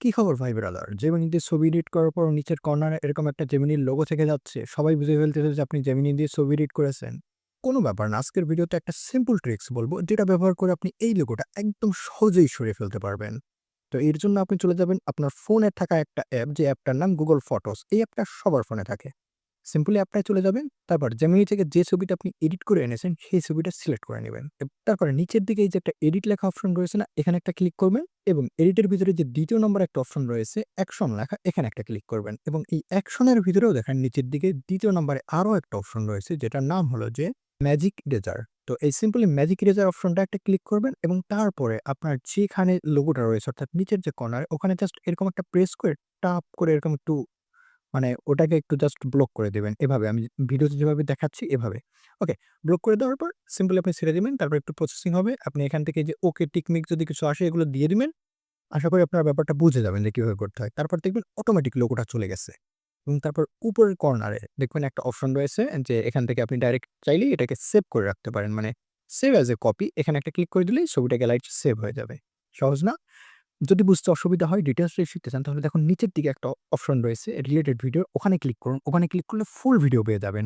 কি খবর ভাই ব্রাদার? জেমিনি দিয়ে ছবি এডিট করার পর নিচের কর্নারে এরকম একটা জেমিনির লোগো থেকে যাচ্ছে। সবাই বুঝে ফেলতেছে যে আপনি জেমিনি দিয়ে ছবি এডিট করেছেন। কোনো ব্যাপার না। আজকের ভিডিওতে একটা সিম্পল ট্রিক্স বলব যেটা ব্যবহার করে আপনি এই লোগোটা একদম সহজেই সরিয়ে ফেলতে পারবেন। তো এর জন্য আপনি চলে যাবেন আপনার ফোনে থাকা একটা অ্যাপ, যে অ্যাপটার নাম গুগল ফটোস এই অ্যাপটা সবার ফোনে থাকে। সিম্পলি অ্যাপটায় চলে যাবেন। তারপর জেমিনি থেকে যে ছবিটা আপনি এডিট করে এনেছেন, সেই ছবিটা সিলেক্ট করে নেবেন তারপরে নিচের দিকে এই যে একটা এডিট লেখা অপশন রয়েছে না? এখানে একটা ক্লিক করবেন এবং এডিটের ভিতরে যে ২য় নম্বরে একটা অপশন রয়েছে অ্যাকশন লেখা, এখানে একটা ক্লিক করবেন এবং এই অ্যাকশনের ভিতরেও দেখেন নিচের দিকে দ্বিতীয় নম্বরে আরও একটা অপশন রয়েছে যেটার নাম হলো যে ম্যাজিক ইরেজার। তো এই সিম্পলি ম্যাজিক ইরেজার অপশনটা একটা ক্লিক করবেন এবং তারপরে আপনার যেখানে লোগোটা রয়েছে অর্থাৎ নিচের যে কর্নার ওখানে জাস্ট এরকম একটা প্রেস করে টাপ করে এরকম একটু মানে ওটাকে একটু জাস্ট ব্লক করে দেবেন এভাবে আমি ভিডিওতে যেভাবে দেখাচ্ছি এভাবে। ওকে, ব্লক করে দেওয়ার পর সিম্পলি আপনি ছেড়ে দিবেন। তারপর একটু প্রসেসিং হবে। আপনি এখান থেকে যে ওকে টিকমিক যদি কিছু আসে এগুলো দিয়ে দিবেন। আশা করি আপনার ব্যাপারটা বুঝে যাবেন যে কীভাবে করতে হয়। তারপর দেখবেন অটোমেটিক লোগোটা চলে গেছে এবং তারপর উপরের কর্নারে দেখবেন একটা অপশন রয়েছে যে এখান থেকে আপনি ডাইরেক্ট চাইলেই এটাকে সেভ করে রাখতে পারেন। মানে সেভ অ্যাজ এ কপি এখানে একটা ক্লিক করে দিলেই ছবিটা গ্যালারিতে সেভ হয়ে যাবে। সহজ না? যদি বুঝতে অসুবিধা হয় ডিটেলসে শিখতে চান, তাহলে দেখুন নিচের দিকে একটা অপশন রয়েছে রিলেটেড ভিডিও ওখানে ক্লিক করুন। ওখানে ক্লিক করলে ফুল ভিডিও পেয়ে যাবেন।